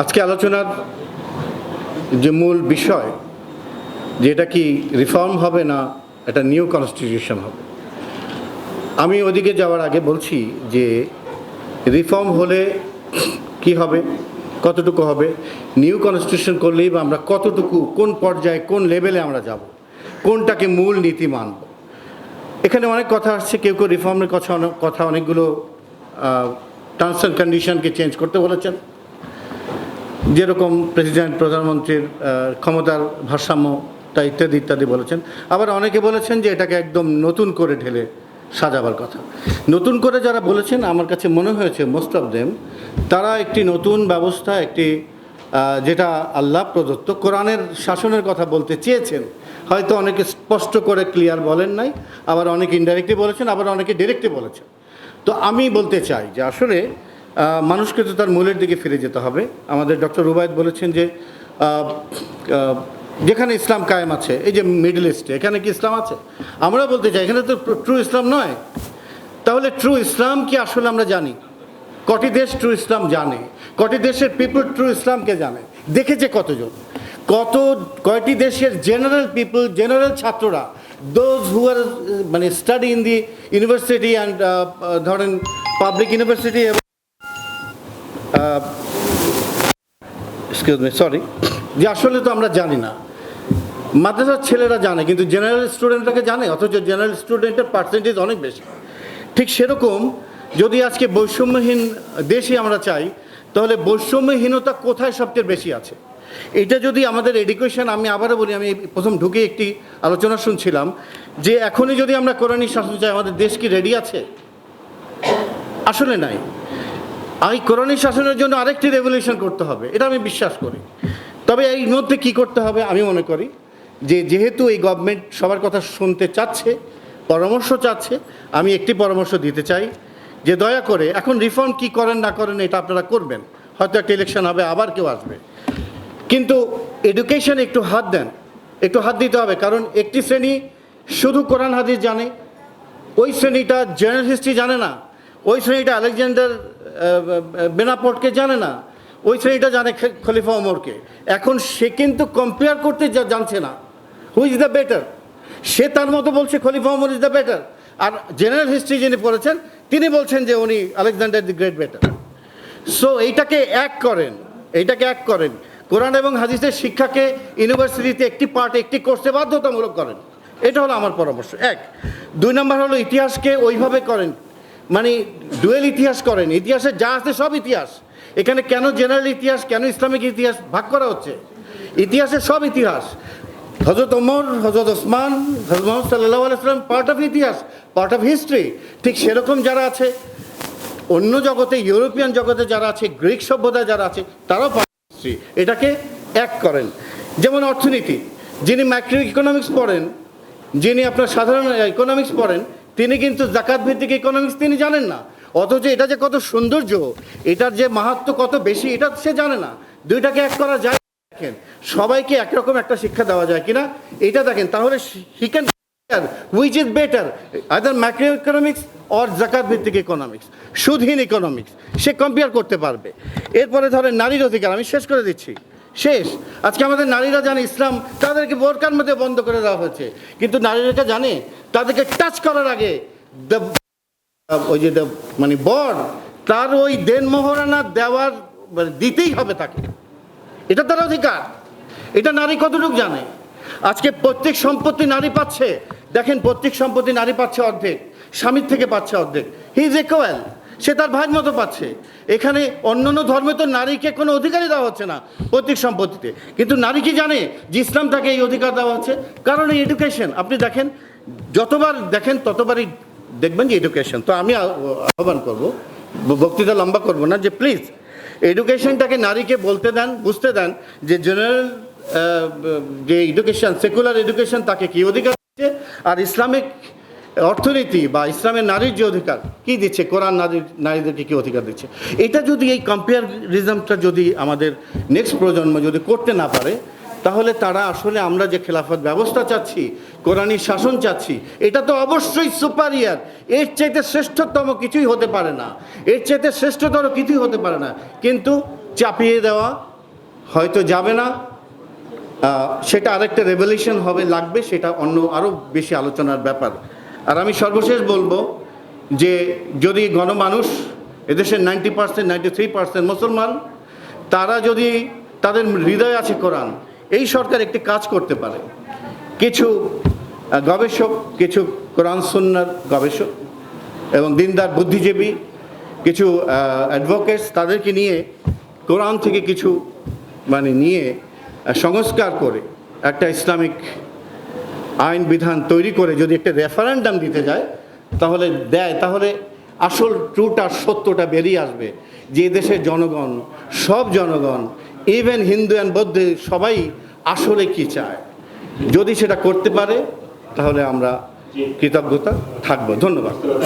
আজকে আলোচনার যে মূল বিষয় যে এটা কি রিফর্ম হবে না, এটা নিউ কনস্টিটিউশন হবে। আমি ওদিকে যাওয়ার আগে বলছি যে রিফর্ম হলে কি হবে, কতটুকু হবে নিউ কনস্টিটিউশন করলেই বা আমরা কতটুকু, কোন পর্যায়ে, কোন লেভেলে আমরা যাব, কোনটাকে মূল নীতি মানব। এখানে অনেক কথা আসছে, কেউ কেউ রিফর্মের কথা কথা অনেকগুলো টার্মস অ্যান্ড কন্ডিশনকে চেঞ্জ করতে বলেছেন। যেরকম প্রেসিডেন্ট, প্রধানমন্ত্রীর ক্ষমতার ভারসাম্যটা ইত্যাদি ইত্যাদি বলেছেন। আবার অনেকে বলেছেন যে এটাকে একদম নতুন করে ঢেলে সাজাবার কথা। নতুন করে যারা বলেছেন, আমার কাছে মনে হয়েছে মোস্ট অফ দেম তারা একটি নতুন ব্যবস্থা, একটি যেটা আল্লাহ প্রদত্ত, কোরআনের শাসনের কথা বলতে চেয়েছেন। হয়তো অনেকে স্পষ্ট করে ক্লিয়ার বলেন নাই, আবার অনেকে ইনডাইরেক্টলি বলেছেন, আবার অনেকে ডিরেক্টলি বলেছেন। তো আমি বলতে চাই যে আসলে মানুষকে তো তার মূলের দিকে ফিরে যেতে হবে। আমাদের ডক্টর রুবায়ত বলেছেন যে যেখানে ইসলাম কায়েম আছে, এই যে মিডল ইস্টে, এখানে কি ইসলাম আছে? আমরা বলতে চাই, এখানে তো ট্রু ইসলাম নয়। তাহলে ট্রু ইসলাম কি আসলে আমরা জানি? কটি দেশ ট্রু ইসলাম জানে? কটি দেশের পিপল ট্রু ইসলামকে জানে? দেখেছে কতজন? কত, কয়টি দেশের জেনারেল পিপল, জেনারেল ছাত্ররা দোজ হু আর মানে study in the university and ধরেন পাবলিক ইউনিভার্সিটি এবং সরি যে আসলে তো আমরা জানি না। মাদ্রাসার ছেলেরা জানে, কিন্তু জেনারেল স্টুডেন্টটাকে জানে, অথচ জেনারেল স্টুডেন্টের পার্সেন্টেজ অনেক বেশি। ঠিক সেরকম যদি আজকে বৈষম্যহীন দেশই আমরা চাই, তাহলে বৈষম্যহীনতা কোথায় সবচেয়ে বেশি আছে? এটা যদি আমাদের এডুকেশন আমি আবারও বলি, আমি প্রথম ঢুকে একটি আলোচনা শুনছিলাম, যে এখনই যদি আমরা কোরআনী শাসন চাই, আমাদের দেশ কি রেডি আছে? আসলে নাই। এই কোরআনী শাসনের জন্য আরেকটি রেভলিউশন করতে হবে, এটা আমি বিশ্বাস করি। তবে এই মধ্যে কি করতে হবে আমি মনে করি যে, যেহেতু এই গভর্নমেন্ট সবার কথা শুনতে চাচ্ছে, পরামর্শ চাচ্ছে, আমি একটি পরামর্শ দিতে চাই যে, দয়া করে এখন রিফর্ম কি করেন না করেন এটা আপনারা করবেন। হয়তো একটা ইলেকশন হবে, আবার কেউ আসবে। কিন্তু এডুকেশন একটু হাত দেন, একটু হাত দিতে হবে, কারণ একটি শ্রেণি শুধু কোরআন, হাদিস জানে, ওই শ্রেণীটা জেনারেল হিস্ট্রি জানে না, ওই শ্রেণীটা আলেকজান্ডার বেনাপোর্টকে জানে না, ওই শ্রেণীটা জানে খলিফা ওমরকে। এখন সে কিন্তু কম্পেয়ার করতে জানছে না। হু ইজ দ্য বেটার সে তার মতো বলছে Khalifa Omar is the better R general history যিনি পড়েছেন, তিনি বলছেন যে উনি Alexander the great better so এইটাকে এক করেন, এইটাকে এক করেন। কোরআন এবং হাদিসের শিক্ষাকে ইউনিভার্সিটিতে একটি পার্ট একটি কোর্সে বাধ্যতামূলক করেন। এটা হলো আমার পরামর্শ। এক, দুই নম্বর হলো ইতিহাসকে ওইভাবে করেন মানে ডুয়েল ইতিহাস করেন ইতিহাসে যা আছে সব ইতিহাস। এখানে কেন জেনারেল ইতিহাস, কেন ইসলামিক ইতিহাস ভাগ করা হচ্ছে? ইতিহাসে সব ইতিহাস। হজরত ওমর হজরত ওসমান হজরত মোহাম্মদ সাল্লাহ আলাইসলাম পার্ট অফ ইতিহাস পার্ট অফ হিস্ট্রি ঠিক সেরকম যারা আছে, অন্য জগতে, ইউরোপিয়ান জগতে যারা আছে, গ্রিক সভ্যতা যারা আছে, তারাও পার্ট হিস্ট্রি এটাকে এক করেন। যেমন অর্থনীতি, যিনি ম্যাক্রো ইকোনমিক্স পড়েন, যিনি আপনার সাধারণ ইকোনমিক্স পড়েন তিনি কিন্তু জাকাত ভিত্তিক ইকোনমিক্স তিনি জানেন না। অথচ এটা যে কত সৌন্দর্য, এটার যে মাহাত্ম কত বেশি, এটা সে জানে না। দুইটাকে এক করা যায়। দেখেন, সবাইকে একরকম একটা শিক্ষা দেওয়া যায় কিনা? এটা দেখেন, তাহলে he can which is better? Other macro economics or জাকাত ভিত্তিক ইকোনমিক্স সুদহীন ইকোনমিক্স সে কম্পেয়ার করতে পারবে। এরপরে ধরেন নারীর অধিকার, আমি শেষ করে দিচ্ছি। শেষ। আজকে আমাদের নারীরা জানে, ইসলাম তাদেরকে বোরকার মধ্যে বন্ধ করে দেওয়া হয়েছে। কিন্তু নারীরা জানে তাদেরকে টাচ করার আগে ওই যে মানে বর, তার ওই দেন মোহরানা দেওয়ার মানে দিতেই হবে তাকে। এটা তার অধিকার। এটা নারী কতটুকু জানে? আজকে প্রত্যেক সম্পত্তি নারী পাচ্ছে। দেখেন, প্রত্যেক সম্পত্তি নারী পাচ্ছে অর্ধেক, স্বামীর থেকে পাচ্ছে অর্ধেক। হি ইজ ইকুয়াল সে তার ভাইয়ের মতো পাচ্ছে। এখানে অন্য অন্য ধর্মে তো নারীকে কোনো অধিকারই দেওয়া হচ্ছে না প্রত্যেক সম্পত্তিতে। কিন্তু নারী কি জানে যে ইসলাম তাকে এই অধিকার দেওয়া হচ্ছে? কারণ এই এডুকেশন আপনি দেখেন যতবার দেখেন, ততবারই দেখবেন যে এডুকেশন তো আমি আহ্বান করব বক্তৃতা লম্বা করব না, যে প্লিজ এডুকেশনটাকে নারীকে বলতে দেন, বুঝতে দেন যে জেনারেল যে এডুকেশন সেকুলার এডুকেশন তাকে কি অধিকার দিচ্ছে, আর ইসলামিক অর্থনীতি বা ইসলামের নারীর যে অধিকার, কি দিচ্ছে, কোরআন নারীর, নারীদেরকে কি অধিকার দিচ্ছে। এটা যদি এই কম্পেয়ারিজমটা যদি আমাদের নেক্সট প্রজন্ম যদি করতে না পারে তাহলে তারা আসলে আমরা যে খেলাফত ব্যবস্থা চাচ্ছি কোরআনী শাসন চাচ্ছি, এটা তো অবশ্যই সুপারিয়ার। এর চাইতে শ্রেষ্ঠতম কিছুই হতে পারে না। এর চাইতে শ্রেষ্ঠতর কিছুই হতে পারে না। কিন্তু চাপিয়ে দেওয়া হয়তো যাবে না। সেটা আরেকটা রেভলিউশন হবে, লাগবে, সেটা অন্য আরও বেশি আলোচনার ব্যাপার। আর আমি সর্বশেষ বলব যে, যদি গণমানুষ, এদেশের ninety percent ninety three percent মুসলমান, তারা যদি তাদের হৃদয় আছে কোরআন এই সরকার একটি কাজ করতে পারে। কিছু গবেষক, কিছু কোরআন সুন্নার গবেষক এবং দিনদার বুদ্ধিজীবী, কিছু অ্যাডভোকেটস তাদেরকে নিয়ে কোরআন থেকে কিছু মানে নিয়ে সংস্কার করে একটা ইসলামিক আইন, বিধান তৈরি করে যদি একটা রেফারেন্ডাম দিতে যায়, তাহলে দেয়, তাহলে আসল ট্রুটা সত্যটা বেরিয়ে আসবে। যে দেশের জনগণ, সব জনগণ ইভেন হিন্দু অ্যান্ড বৌদ্ধ সবাই আসলে কি চায়? যদি সেটা করতে পারে তাহলে আমরা কৃতজ্ঞতা থাকব। ধন্যবাদ।